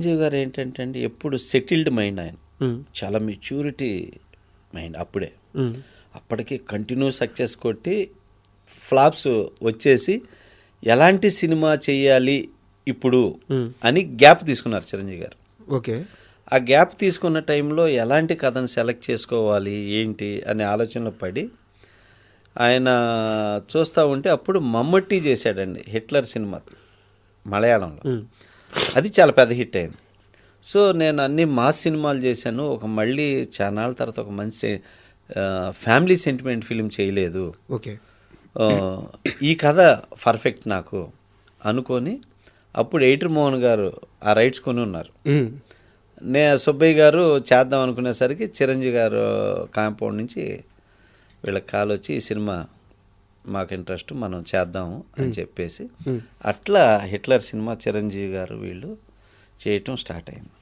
చిరంజీవి గారు ఏంటంటే అండి ఎప్పుడు సెటిల్డ్ మైండ్ ఆయన. చాలా మెచ్యూరిటీ మైండ్ అప్పుడే. అప్పటికి కంటిన్యూ సక్సెస్ కొట్టి ఫ్లాప్స్ వచ్చేసి ఎలాంటి సినిమా చేయాలి ఇప్పుడు. అని గ్యాప్ తీసుకున్నారు చిరంజీవి గారు ఓకే ఆ గ్యాప్ తీసుకున్న టైంలో ఎలాంటి కథను సెలెక్ట్ చేసుకోవాలి ఏంటి అనే ఆలోచనలో పడి ఆయన చూస్తూ ఉంటే అప్పుడు మమ్మట్టి చేశాడండి హిట్లర్ సినిమా మలయాళంలో. అది చాలా పెద్ద హిట్ అయింది. సో నేను అన్ని మాస్ సినిమాలు చేశాను. ఒక మళ్ళీ చానాళ్ళ తర్వాత ఒక మంచి ఫ్యామిలీ సెంటిమెంట్ ఫిలిం చేయలేదు. ఓకే. ఈ కథ పర్ఫెక్ట్ నాకు అనుకొని అప్పుడు ఎయిటర్ మోహన్ గారు ఆ రైట్స్ కొని ఉన్నారు. నే సుబ్బయ్య గారు చేద్దాం అనుకునేసరికి చిరంజీవి గారు కాంపౌండ్ నుంచి వీళ్ళకి కాల్ వచ్చి ఈ సినిమా మాకు ఇంట్రెస్ట్ మనం చేద్దాము అని చెప్పేసి అట్లా హిట్లర్ సినిమా చిరంజీవి గారు వీళ్ళు చేయటం స్టార్ట్ అయింది.